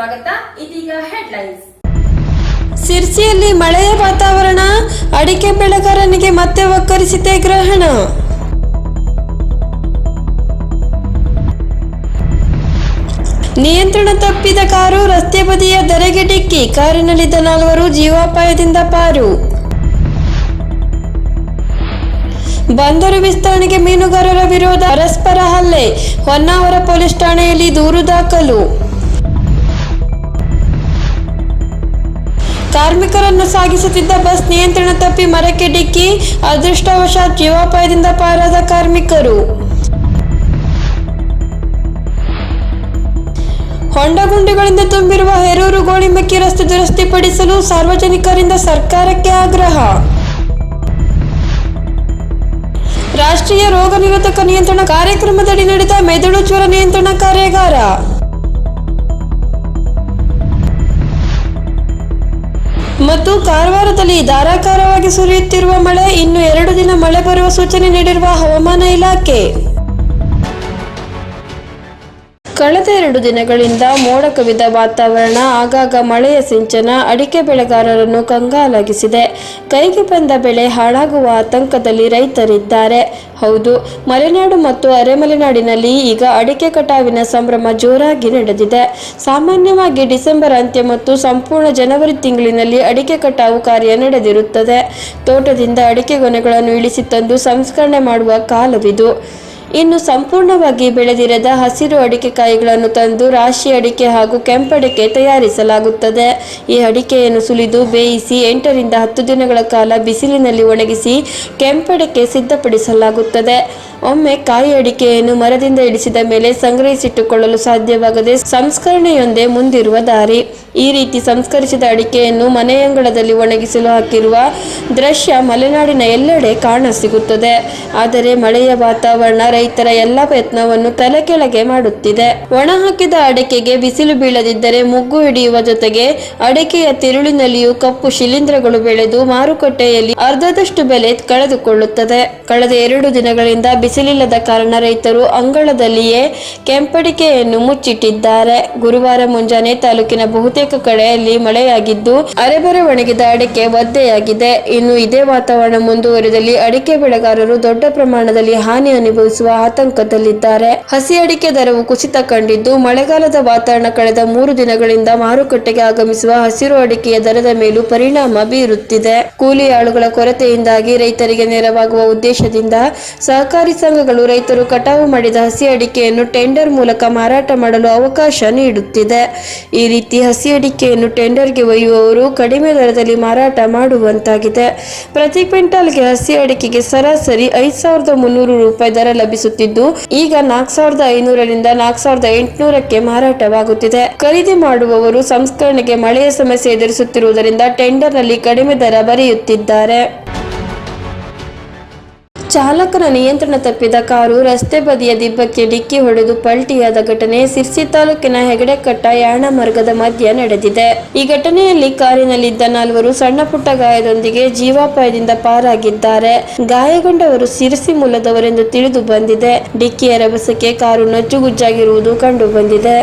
ಸ್ವಾಗತ. ಇದೀಗ ಹೆಡ್ಲೈನ್ಸ್ ಸಿರ್ಸಿಯಲ್ಲಿ ಮಳೆಯ ವಾತಾವರಣ, ಅಡಿಕೆ ಬೆಳೆಗಾರನಿಗೆ ಮತ್ತೆ ಒಕ್ಕರಿಸಿದೆ ಗ್ರಹಣ. ನಿಯಂತ್ರಣ ತಪ್ಪಿದ ಕಾರು ರಸ್ತೆ ಬದಿಯ ದರೆಗೆ ಡಿಕ್ಕಿ, ಕಾರಿನಲ್ಲಿದ್ದ ನಾಲ್ವರು ಜೀವಾಪಾಯದಿಂದ ಪಾರು. ಬಂದರು ವಿಸ್ತರಣೆಗೆ ಮೀನುಗಾರರ ವಿರೋಧ, ಪರಸ್ಪರ ಹಲ್ಲೆ, ಹೊನ್ನಾವರ ಪೊಲೀಸ್ ಠಾಣೆಯಲ್ಲಿ ದೂರು ದಾಖಲು. ಕಾರ್ಮಿಕರನ್ನು ಸಾಗಿಸುತ್ತಿದ್ದ ಬಸ್ ನಿಯಂತ್ರಣ ತಪ್ಪಿ ಮರಕ್ಕೆ ಡಿಕ್ಕಿ ಅದೃಷ್ಟವಶಾತ್ ಜೀವಾಪಾಯದಿಂದ ಪಾರಾದ ಕಾರ್ಮಿಕರು. ಹೊಂಡಗುಂಡಿಗಳಿಂದ ತುಂಬಿರುವ ಹೆರೂರು ಗೋಳಿಮಕ್ಕಿ ರಸ್ತೆ ದುರಸ್ತಿಪಡಿಸಲು ಸಾರ್ವಜನಿಕರಿಂದ ಸರ್ಕಾರಕ್ಕೆ ಆಗ್ರಹ. ರಾಷ್ಟ್ರೀಯ ರೋಗ ನಿರೋಧಕ ನಿಯಂತ್ರಣ ಕಾರ್ಯಕ್ರಮದಡಿ ನಡೆದ ಮೆದುಳು ಜ್ವರ ನಿಯಂತ್ರಣ ಕಾರ್ಯಾಗಾರ. ಮತ್ತು ಕಾರವಾರದಲ್ಲಿ ಧಾರಾಕಾರವಾಗಿ ಸುರಿಯುತ್ತಿರುವ ಮಳೆ ಇನ್ನು ಎರಡು ದಿನ ಮಳೆ ಬರುವ ಸೂಚನೆ ನೀಡಿರುವ ಹವಾಮಾನ ಇಲಾಖೆ. ಕಳೆದ ಎರಡು ದಿನಗಳಿಂದ ಮೋಡ ಕವಿದ ವಾತಾವರಣ, ಆಗಾಗ ಮಳೆಯ ಸಿಂಚನ, ಅಡಿಕೆ ಬೆಳೆಗಾರರನ್ನು ಕಂಗಾಲಾಗಿಸಿದೆ. ಕೈಗೆ ಬಂದ ಬೆಳೆ ಹಾಳಾಗುವ ಆತಂಕದಲ್ಲಿ ರೈತರಿದ್ದಾರೆ. ಹೌದು, ಮಲೆನಾಡು ಮತ್ತು ಅರೆಮಲೆನಾಡಿನಲ್ಲಿ ಈಗ ಅಡಿಕೆ ಕಟಾವಿನ ಸಂಭ್ರಮ ಜೋರಾಗಿ ನಡೆದಿದೆ. ಸಾಮಾನ್ಯವಾಗಿ ಡಿಸೆಂಬರ್ ಅಂತ್ಯ ಮತ್ತು ಸಂಪೂರ್ಣ ಜನವರಿ ತಿಂಗಳಿನಲ್ಲಿ ಅಡಿಕೆ ಕಟಾವು ಕಾರ್ಯ ನಡೆದಿರುತ್ತದೆ. ತೋಟದಿಂದ ಅಡಿಕೆ ಗೊನೆಗಳನ್ನು ಇಳಿಸಿ ತಂದು ಸಂಸ್ಕರಣೆ ಮಾಡುವ ಕಾಲವಿದು. ಇನ್ನು ಸಂಪೂರ್ಣವಾಗಿ ಬೆಳೆದಿರದ ಹಸಿರು ಅಡಿಕೆ ಕಾಯಿಗಳನ್ನು ತಂದು ರಾಶಿ ಅಡಿಕೆ ಹಾಗೂ ಕೆಂಪಡಿಕೆ ತಯಾರಿಸಲಾಗುತ್ತದೆ. ಈ ಅಡಿಕೆಯನ್ನು ಸುಲಿದು ಬೇಯಿಸಿ ಎಂಟರಿಂದ ಹತ್ತು ದಿನಗಳ ಕಾಲ ಬಿಸಿಲಿನಲ್ಲಿ ಒಣಗಿಸಿ ಕೆಂಪಡಿಕೆ ಸಿದ್ಧಪಡಿಸಲಾಗುತ್ತದೆ. ಒಮ್ಮೆ ಕಾಯಿ ಅಡಿಕೆಯನ್ನು ಮರದಿಂದ ಇಳಿಸಿದ ಮೇಲೆ ಸಂಗ್ರಹಿಸಿಟ್ಟುಕೊಳ್ಳಲು ಸಾಧ್ಯವಾಗದೆ ಸಂಸ್ಕರಣೆಯೊಂದೇ ಮುಂದಿರುವ ದಾರಿ. ಈ ರೀತಿ ಸಂಸ್ಕರಿಸಿದ ಅಡಿಕೆಯನ್ನು ಮನೆಯಂಗಳದಲ್ಲಿ ಒಣಗಿಸಲು ಹಾಕಿರುವ ದೃಶ್ಯ ಮಲೆನಾಡಿನ ಎಲ್ಲೆಡೆ ಕಾಣಸಿಗುತ್ತದೆ ಆದರೆ ಮಳೆಯ ವಾತಾವರಣ ರೈತರ ಎಲ್ಲ ಪ್ರಯತ್ನವನ್ನು ತಲೆಕೆಳಗೆ ಮಾಡುತ್ತಿದೆ. ಒಣ ಹಾಕಿದ ಅಡಕೆಗೆ ಬಿಸಿಲು ಬೀಳದಿದ್ದರೆ ಮುಗ್ಗು ಹಿಡಿಯುವ ಜೊತೆಗೆ ಅಡಕೆಯ ತಿರುಳಿನಲ್ಲಿಯೂ ಕಪ್ಪು ಶಿಲೀಂಧ್ರಗಳು ಬೆಳೆದು ಮಾರುಕಟ್ಟೆಯಲ್ಲಿ ಅರ್ಧದಷ್ಟು ಬೆಲೆ ಕಳೆದುಕೊಳ್ಳುತ್ತದೆ. ಕಳೆದ ಎರಡು ದಿನಗಳಿಂದ ಬಿಸಿಲಿಲ್ಲದ ಕಾರಣ ರೈತರು ಅಂಗಳದಲ್ಲಿಯೇ ಕೆಂಪಡಿಕೆಯನ್ನು ಮುಚ್ಚಿಟ್ಟಿದ್ದಾರೆ. ಗುರುವಾರ ಮುಂಜಾನೆ ತಾಲೂಕಿನ ಬಹುತೇಕ ಕಡೆಯಲ್ಲಿ ಮಳೆಯಾಗಿದ್ದು ಅರೆಬರೆ ಒಣಗಿದ ಅಡಿಕೆ ಒದ್ದೆಯಾಗಿದೆ. ಇನ್ನು ಇದೇ ವಾತಾವರಣ ಮುಂದುವರಿದಲ್ಲಿ ಅಡಿಕೆ ಬೆಳೆಗಾರರು ದೊಡ್ಡ ಪ್ರಮಾಣದಲ್ಲಿ ಹಾನಿ ಅನುಭವಿಸುವ ಆತಂಕದಲ್ಲಿದ್ದಾರೆ. ಹಸಿ ಅಡಿಕೆ ದರವು ಕುಸಿತ ಕಂಡಿದ್ದು, ಮಳೆಗಾಲದ ವಾತಾವರಣ ಕಳೆದ ಮೂರು ದಿನಗಳಿಂದ ಮಾರುಕಟ್ಟೆಗೆ ಆಗಮಿಸುವ ಹಸಿರು ಅಡಿಕೆಯ ದರದ ಮೇಲೂ ಪರಿಣಾಮ ಬೀರುತ್ತಿದೆ. ಕೂಲಿ ಆಳುಗಳ ಕೊರತೆಯಿಂದಾಗಿ ರೈತರಿಗೆ ನೆರವಾಗುವ ಉದ್ದೇಶದಿಂದ ಸಹಕಾರಿ ಸಂಘಗಳು ರೈತರು ಕಟಾವು ಮಾಡಿದ ಹಸಿ ಅಡಿಕೆಯನ್ನು ಟೆಂಡರ್ ಮೂಲಕ ಮಾರಾಟ ಮಾಡಲು ಅವಕಾಶ ನೀಡುತ್ತಿದೆ. ಈ ರೀತಿ ಹಸಿ ಅಡಿಕೆಯನ್ನು ಟೆಂಡರ್ಗೆ ಒಯ್ಯುವವರು ಕಡಿಮೆ ದರದಲ್ಲಿ ಮಾರಾಟ ಮಾಡುವಂತಾಗಿದೆ. ಪ್ರತಿ ಕ್ವಿಂಟಾಲ್ಗೆ ಹಸಿ ಅಡಿಕೆಗೆ ಸರಾಸರಿ ಐದು ಸಾವಿರದ ಮುನ್ನೂರು ರೂಪಾಯಿ ದರ ಲಭಿಸುತ್ತಿದ್ದು ಈಗ ನಾಲ್ಕ್ ಸಾವಿರದ ಐನೂರರಿಂದ ನಾಲ್ಕ್ ಸಾವಿರದ ಎಂಟುನೂರಕ್ಕೆ ಮಾರಾಟವಾಗುತ್ತಿದೆ. ಖರೀದಿ ಮಾಡುವವರು ಸಂಸ್ಕರಣೆಗೆ ಮಳೆಯ ಸಮಸ್ಯೆ ಎದುರಿಸುತ್ತಿರುವುದರಿಂದ ಟೆಂಡರ್ನಲ್ಲಿ ಕಡಿಮೆ ದರ ಬರೆಯುತ್ತಿದ್ದಾರೆ. ಚಾಲಕನ ನಿಯಂತ್ರಣ ತಪ್ಪಿದ ಕಾರು ರಸ್ತೆ ಬದಿಯ ದಿಬ್ಬಕ್ಕೆ ಡಿಕ್ಕಿ ಹೊಡೆದು ಪಲ್ಟಿಯಾದ ಘಟನೆ ಸಿರ್ಸಿ ತಾಲೂಕಿನ ಹೆಗಡೆಕಟ್ಟ ಯಾಣ ಮಾರ್ಗದ ಮಧ್ಯ ನಡೆದಿದೆ. ಈ ಘಟನೆಯಲ್ಲಿ ಕಾರಿನಲ್ಲಿದ್ದ ನಾಲ್ವರು ಸಣ್ಣ ಪುಟ್ಟ ಗಾಯದೊಂದಿಗೆ ಜೀವಾಪಾಯದಿಂದ ಪಾರಾಗಿದ್ದಾರೆ. ಗಾಯಗೊಂಡವರು ಸಿರ್ಸಿ ಮೂಲದವರೆಂದು ತಿಳಿದು ಬಂದಿದೆ. ಡಿಕ್ಕಿಯ ರಭಸಕ್ಕೆ ಕಾರು ನಜ್ಜುಗುಜ್ಜಾಗಿರುವುದು ಕಂಡು ಬಂದಿದೆ.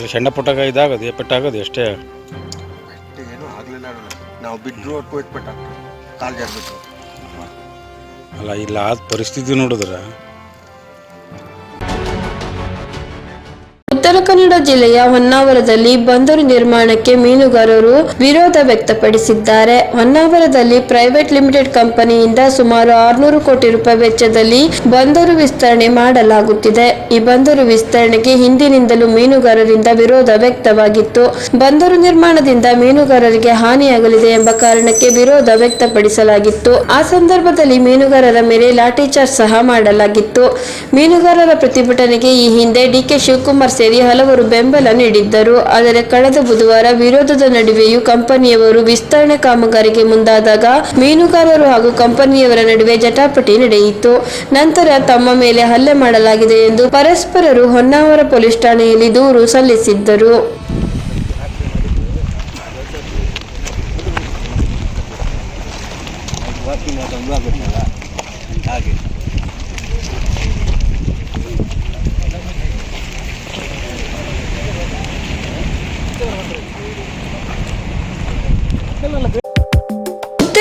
ಇಲ್ಲಿ ಸಣ್ಣ ಪುಟ್ಟಾಗ ಇದಾಗದು ಪೆಟ್ಟಾಗದು ಎಷ್ಟೇ ಏನು ಆಗಲಿಲ್ಲ ನಾವು ಬಿಟ್ಟರು ಒಟ್ಟು ಇಟ್ಬಿಟ್ಟ ಕಾಲು ಜಾರ್ಬಿಟ್ಟು ಅಲ್ಲ ಇಲ್ಲ ಆದ ಪರಿಸ್ಥಿತಿ ನೋಡಿದ್ರೆ. ಉತ್ತರ ಕನ್ನಡ ಜಿಲ್ಲೆಯ ಹೊನ್ನಾವರದಲ್ಲಿ ಬಂದರು ನಿರ್ಮಾಣಕ್ಕೆ ಮೀನುಗಾರರು ವಿರೋಧ ವ್ಯಕ್ತಪಡಿಸಿದ್ದಾರೆ. ಹೊನ್ನಾವರದಲ್ಲಿ ಪ್ರೈವೇಟ್ ಲಿಮಿಟೆಡ್ ಕಂಪನಿಯಿಂದ ಸುಮಾರು ಆರುನೂರು ಕೋಟಿ ರೂಪಾಯಿ ವೆಚ್ಚದಲ್ಲಿ ಬಂದರು ವಿಸ್ತರಣೆ ಮಾಡಲಾಗುತ್ತಿದೆ. ಈ ಬಂದರು ವಿಸ್ತರಣೆಗೆ ಹಿಂದಿನಿಂದಲೂ ಮೀನುಗಾರರಿಂದ ವಿರೋಧ ವ್ಯಕ್ತವಾಗಿತ್ತು. ಬಂದರು ನಿರ್ಮಾಣದಿಂದ ಮೀನುಗಾರರಿಗೆ ಹಾನಿಯಾಗಲಿದೆ ಎಂಬ ಕಾರಣಕ್ಕೆ ವಿರೋಧ ವ್ಯಕ್ತಪಡಿಸಲಾಗಿತ್ತು. ಆ ಸಂದರ್ಭದಲ್ಲಿ ಮೀನುಗಾರರ ಮೇಲೆ ಲಾಠಿಚಾರ್ಜ್ ಸಹ ಮಾಡಲಾಗಿತ್ತು. ಮೀನುಗಾರರ ಪ್ರತಿಭಟನೆಗೆ ಈ ಹಿಂದೆ ಡಿಕೆ ಶಿವಕುಮಾರ್ ಸೇರಿ ಹಲವರು ಬೆಂಬಲ ನೀಡಿದ್ದರು. ಆದರೆ ಕಳೆದ ಬುಧವಾರ ವಿರೋಧದ ನಡುವೆಯೂ ಕಂಪನಿಯವರು ವಿಸ್ತರಣೆ ಕಾಮಗಾರಿಗೆ ಮುಂದಾದಾಗ ಮೀನುಗಾರರು ಹಾಗೂ ಕಂಪನಿಯವರ ನಡುವೆ ಜಟಾಪಟಿ ನಡೆಯಿತು. ನಂತರ ತಮ್ಮ ಮೇಲೆ ಹಲ್ಲೆ ಮಾಡಲಾಗಿದೆ ಎಂದು ಪರಸ್ಪರರು ಹೊನ್ನಾವರ ಪೊಲೀಸ್ ಠಾಣೆಯಲ್ಲಿ ದೂರು ಸಲ್ಲಿಸಿದ್ದರು. ತಂದು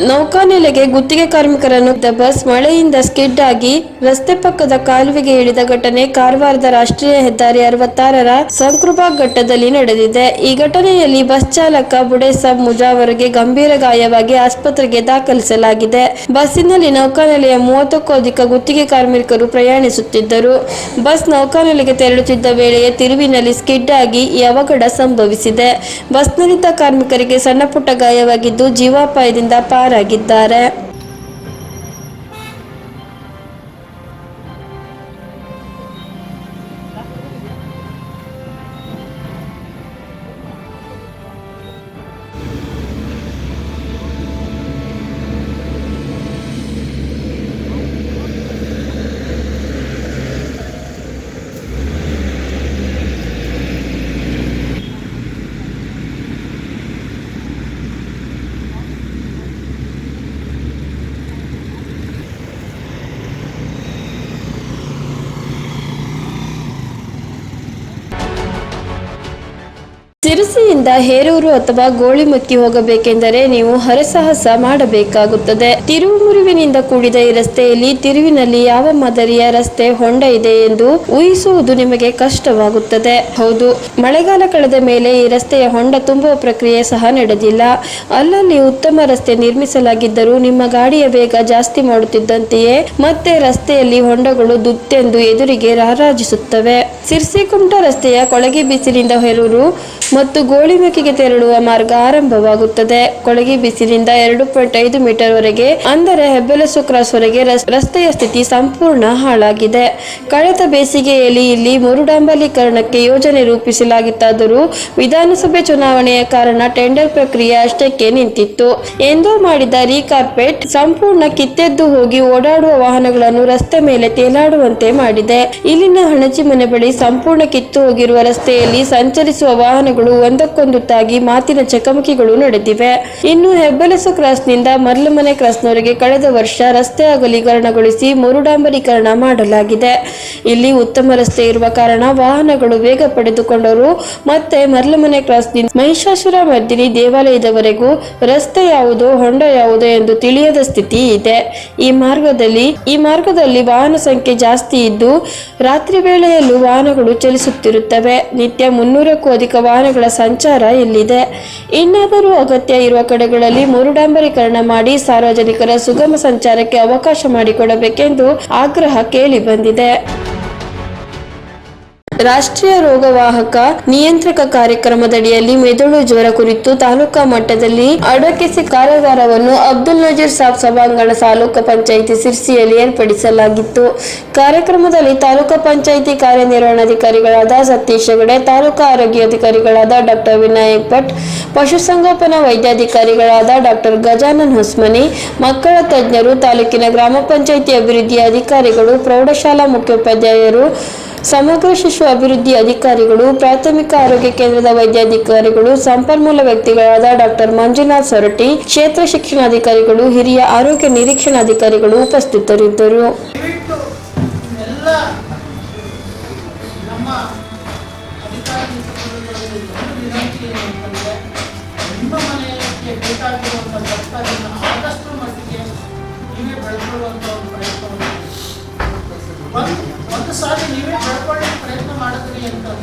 ನೌಕಾನೆಲೆಗೆ ಗುತ್ತಿಗೆ ಕಾರ್ಮಿಕರನ್ನು ಬಸ್ ಮಳೆಯಿಂದ ಸ್ಕಿಡ್ ಆಗಿ ರಸ್ತೆ ಪಕ್ಕದ ಕಾಲುವೆಗೆ ಇಳಿದ ಘಟನೆ ಕಾರವಾರದ ರಾಷ್ಟ್ರೀಯ ಹೆದ್ದಾರಿ ಅರವತ್ತಾರರ ಸಂಕೃಪಾ ಘಟ್ಟದಲ್ಲಿ ನಡೆದಿದೆ. ಈ ಘಟನೆಯಲ್ಲಿ ಬಸ್ ಚಾಲಕ ಬುಡೇಸಾಬ್ ಮುಜಾವರ್ಗೆ ಗಂಭೀರ ಗಾಯವಾಗಿ ಆಸ್ಪತ್ರೆಗೆ ದಾಖಲಿಸಲಾಗಿದೆ. ಬಸ್ಸಿನಲ್ಲಿ ನೌಕಾನೆಲೆಯ ಮೂವತ್ತಕ್ಕೂ ಅಧಿಕ ಗುತ್ತಿಗೆ ಕಾರ್ಮಿಕರು ಪ್ರಯಾಣಿಸುತ್ತಿದ್ದರು. ಬಸ್ ನೌಕಾನೆಲೆಗೆ ತೆರಳುತ್ತಿದ್ದ ವೇಳೆಯೇ ತಿರುವಿನಲ್ಲಿ ಸ್ಕಿಡ್ ಆಗಿ ಈ ಅವಘಡ ಸಂಭವಿಸಿದೆ. ಬಸ್ನಲ್ಲಿದ್ದ ಕಾರ್ಮಿಕರಿಗೆ ಸಣ್ಣಪುಟ್ಟ ಗಾಯವಾಗಿದ್ದು ಜೀವಾಪಾಯದಿಂದ ಪಾರಾಗಿದ್ದಾರೆ ಸಿರಸಿಯಿಂದ ಹೇರೂರು ಅಥವಾ ಗೋಳಿಮಕ್ಕಿ ಹೋಗಬೇಕೆಂದರೆ ನೀವು ಹರಸಾಹಸ ಮಾಡಬೇಕಾಗುತ್ತದೆ. ತಿರುಮುರುವಿನಿಂದ ಕೂಡಿದ ಈ ರಸ್ತೆಯಲ್ಲಿ ತಿರುವಿನಲ್ಲಿ ಯಾವ ಮಾದರಿಯ ರಸ್ತೆ ಹೊಂಡ ಇದೆ ಎಂದು ಊಹಿಸುವುದು ನಿಮಗೆ ಕಷ್ಟವಾಗುತ್ತದೆ. ಹೌದು, ಮಳೆಗಾಲ ಕಳೆದ ಮೇಲೆ ಈ ರಸ್ತೆಯ ಹೊಂಡ ತುಂಬುವ ಪ್ರಕ್ರಿಯೆ ಸಹ ನಡೆದಿಲ್ಲ. ಅಲ್ಲಲ್ಲಿ ಉತ್ತಮ ರಸ್ತೆ ನಿರ್ಮಿಸಲಾಗಿದ್ದರೂ ನಿಮ್ಮ ಗಾಡಿಯ ವೇಗ ಜಾಸ್ತಿ ಮಾಡುತ್ತಿದ್ದಂತೆಯೇ ಮತ್ತೆ ರಸ್ತೆಯಲ್ಲಿ ಹೊಂಡಗಳು ದುತ್ತೆಂದು ಎದುರಿಗೆ ರಾರಾಜಿಸುತ್ತವೆ. ಸಿರ್ಸಿಕುಂಟ ರಸ್ತೆಯ ಕೊಳಗೆ ಬಿಸಿಲಿಂದ ಹೆರೂರು ಮತ್ತು ಗೋಳಿಮೆಕ್ಕಿಗೆ ತೆರಳುವ ಮಾರ್ಗ ಆರಂಭವಾಗುತ್ತದೆ. ಕೊಳಗಿ ಬಿಸಿಲಿಂದ ಎರಡು ಪಾಯಿಂಟ್ ಐದು ಮೀಟರ್ ವರೆಗೆ, ಅಂದರೆ ಹೆಬ್ಬೆಲಸು ಕ್ರಾಸ್ ವರೆಗೆ ರಸ್- ರಸ್ತೆಯ ಸ್ಥಿತಿ ಸಂಪೂರ್ಣ ಹಾಳಾಗಿದೆ. ಕಳೆದ ಬೇಸಿಗೆಯಲ್ಲಿ ಇಲ್ಲಿ ಮರುಡಾಂಬಲೀಕರಣಕ್ಕೆ ಯೋಜನೆ ರೂಪಿಸಲಾಗಿತ್ತಾದರೂ ವಿಧಾನಸಭೆ ಚುನಾವಣೆಯ ಕಾರಣ ಟೆಂಡರ್ ಪ್ರಕ್ರಿಯೆ ಅಷ್ಟಕ್ಕೆ ನಿಂತಿತ್ತು. ಎಂದೋ ಮಾಡಿದ ರೀಕಾರ್ಪೆಟ್ ಸಂಪೂರ್ಣ ಕಿತ್ತೆದ್ದು ಹೋಗಿ ಓಡಾಡುವ ವಾಹನಗಳನ್ನು ರಸ್ತೆ ಮೇಲೆ ತೇಲಾಡುವಂತೆ ಮಾಡಿದೆ. ಇಲ್ಲಿನ ಹಣಚಿ ಮನೆ ಬಳಿ ಸಂಪೂರ್ಣ ಕಿತ್ತು ಹೋಗಿರುವ ರಸ್ತೆಯಲ್ಲಿ ಸಂಚರಿಸುವ ವಾಹನಗಳು ಒಂದಕ್ಕೊಂದು ತಾಗಿ ಮಾತಿನ ಚಕಮಕಿಗಳು ನಡೆದಿವೆ. ಇನ್ನು ಹೆಬ್ಬಲಸು ಕ್ರಾಸ್ನಿಂದ ಮರ್ಲಮನೆ ಕ್ರಾಸ್ನವರೆಗೆ ಕಳೆದ ವರ್ಷ ರಸ್ತೆ ಅಗಲೀಕರಣಗೊಳಿಸಿ ಮರುಡಾಂಬರೀಕರಣ ಮಾಡಲಾಗಿದೆ. ಇಲ್ಲಿ ಉತ್ತಮ ರಸ್ತೆ ಇರುವ ಕಾರಣ ವಾಹನಗಳು ವೇಗ ಪಡೆದುಕೊಂಡರು. ಮತ್ತೆ ಮರ್ಲಮನೆ ಕ್ರಾಸ್ನಿಂದ ಮಹಿಷಾಸುರ ಮರ್ದಿನಿ ದೇವಾಲಯದವರೆಗೂ ರಸ್ತೆ ಯಾವುದು, ಹೊಂಡ ಯಾವುದು ಎಂದು ತಿಳಿಯದ ಸ್ಥಿತಿ ಇದೆ. ಈ ಮಾರ್ಗದಲ್ಲಿ ಈ ಮಾರ್ಗದಲ್ಲಿ ವಾಹನ ಸಂಖ್ಯೆ ಜಾಸ್ತಿ ಇದ್ದು, ರಾತ್ರಿ ವೇಳೆಯಲ್ಲೂ ವಾಹನಗಳು ಚಲಿಸುತ್ತಿರುತ್ತವೆ. ನಿತ್ಯ ಮುನ್ನೂರಕ್ಕೂ ಅಧಿಕ ವಾಹನಗಳ ಸಂಚಾರ ಇಲ್ಲಿದೆ. ಇನ್ನಾದರೂ ಅಗತ್ಯ ಇರುವ ಕಡೆಗಳಲ್ಲಿ ಮುರುಡಾಂಬರೀಕರಣ ಮಾಡಿ ಸಾರ್ವಜನಿಕರ ಸುಗಮ ಸಂಚಾರಕ್ಕೆ ಅವಕಾಶ ಮಾಡಿಕೊಡಬೇಕೆಂದು ಆಗ್ರಹ ಕೇಳಿ ಬಂದಿದೆ. ರಾಷ್ಟ್ರೀಯ ರೋಗವಾಹಕ ನಿಯಂತ್ರಕ ಕಾರ್ಯಕ್ರಮದಡಿಯಲ್ಲಿ ಮೆದುಳು ಜ್ವರ ಕುರಿತು ತಾಲೂಕಾ ಮಟ್ಟದಲ್ಲಿ ಅಡಕೆಸಿ ಕಾರ್ಯಾಗಾರವನ್ನು ಅಬ್ದುಲ್ ನಜೀರ್ ಸಾಬ್ ಸಭಾಂಗಣ ತಾಲೂಕು ಪಂಚಾಯಿತಿ ಸಿರ್ಸಿಯಲ್ಲಿ ಏರ್ಪಡಿಸಲಾಗಿತ್ತು. ಕಾರ್ಯಕ್ರಮದಲ್ಲಿ ತಾಲೂಕಾ ಪಂಚಾಯಿತಿ ಕಾರ್ಯನಿರ್ವಹಣಾಧಿಕಾರಿಗಳಾದ ಸತೀಶ್ ಹೆಗಡೆ, ತಾಲೂಕಾ ಆರೋಗ್ಯಾಧಿಕಾರಿಗಳಾದ ಡಾಕ್ಟರ್ ವಿನಾಯಕ್ ಭಟ್ ಪಶುಸಂಗೋಪನಾ ವೈದ್ಯಾಧಿಕಾರಿಗಳಾದ ಡಾಕ್ಟರ್ ಗಜಾನನ್ ಹೊಸ್ಮನಿ, ಮಕ್ಕಳ ತಜ್ಞರು, ತಾಲೂಕಿನ ಗ್ರಾಮ ಪಂಚಾಯಿತಿ ಅಭಿವೃದ್ಧಿ ಅಧಿಕಾರಿಗಳು, ಪ್ರೌಢಶಾಲಾ ಮುಖ್ಯೋಪಾಧ್ಯಾಯರು ಸಮಗ್ರ ಶಿಶು ಅಭಿವೃದ್ಧಿ ಅಧಿಕಾರಿಗಳು, ಪ್ರಾಥಮಿಕ ಆರೋಗ್ಯ ಕೇಂದ್ರದ ವೈದ್ಯಾಧಿಕಾರಿಗಳು, ಸಂಪನ್ಮೂಲ ವ್ಯಕ್ತಿಗಳಾದ ಡಾಕ್ಟರ್ ಮಂಜುನಾಥ್ ಸೊರಟಿ, ಕ್ಷೇತ್ರ ಶಿಕ್ಷಣಾಧಿಕಾರಿಗಳು, ಹಿರಿಯ ಆರೋಗ್ಯ ನಿರೀಕ್ಷಣಾಧಿಕಾರಿಗಳು ಉಪಸ್ಥಿತರಿದ್ದರು.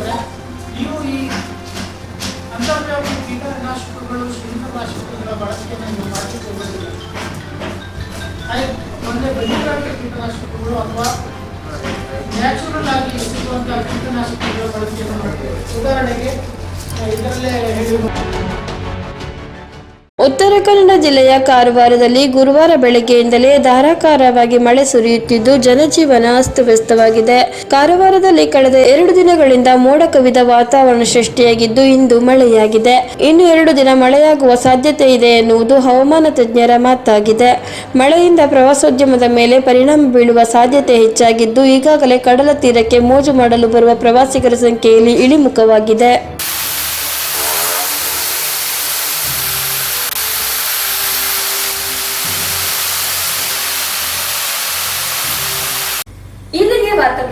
ಅಂತಂದರೆ ನೀವು ಈ ಅಂತರ್ವ್ಯಾಪಿ ಕೀಟನಾಶಕಗಳು ಶಿಲೀಂಧ್ರನಾಶಕಗಳ ಬಳಕೆಯನ್ನು ನೀವು ಮಾಡಲಿಕ್ಕೆ ಹೋಗೋದಿಲ್ಲ. ಒಂದೇ ಬೆಳೆಯುವಂಥ ಕೀಟನಾಶಕಗಳು ಅಥವಾ ನ್ಯಾಚುರಲ್ ಆಗಿ ಸಿಗುವಂತಹ ಕೀಟನಾಶಕಗಳ ಬಳಕೆಯನ್ನು ಮಾಡ್ತೇವೆ. ಉದಾಹರಣೆಗೆ, ಇದರಲ್ಲೇ ಹೇಳಿ ಉತ್ತರ ಕನ್ನಡ ಜಿಲ್ಲೆಯ ಕಾರವಾರದಲ್ಲಿ ಗುರುವಾರ ಬೆಳಗ್ಗೆಯಿಂದಲೇ ಧಾರಾಕಾರವಾಗಿ ಮಳೆ ಸುರಿಯುತ್ತಿದ್ದು, ಜನಜೀವನ ಅಸ್ತವ್ಯಸ್ತವಾಗಿದೆ. ಕಾರವಾರದಲ್ಲಿ ಕಳೆದ ಎರಡು ದಿನಗಳಿಂದ ಮೋಡ ಕವಿದ ವಾತಾವರಣ ಸೃಷ್ಟಿಯಾಗಿದ್ದು, ಇಂದು ಮಳೆಯಾಗಿದೆ. ಇನ್ನು ಎರಡು ದಿನ ಮಳೆಯಾಗುವ ಸಾಧ್ಯತೆ ಇದೆ ಎನ್ನುವುದು ಹವಾಮಾನ ತಜ್ಞರ ಮಾತಾಗಿದೆ. ಮಳೆಯಿಂದ ಪ್ರವಾಸೋದ್ಯಮದ ಮೇಲೆ ಪರಿಣಾಮ ಬೀಳುವ ಸಾಧ್ಯತೆ ಹೆಚ್ಚಾಗಿದ್ದು, ಈಗಾಗಲೇ ಕಡಲ ತೀರಕ್ಕೆ ಮೋಜು ಮಾಡಲು ಬರುವ ಪ್ರವಾಸಿಗರ ಸಂಖ್ಯೆಯಲ್ಲಿ ಇಳಿಮುಖವಾಗಿದೆ.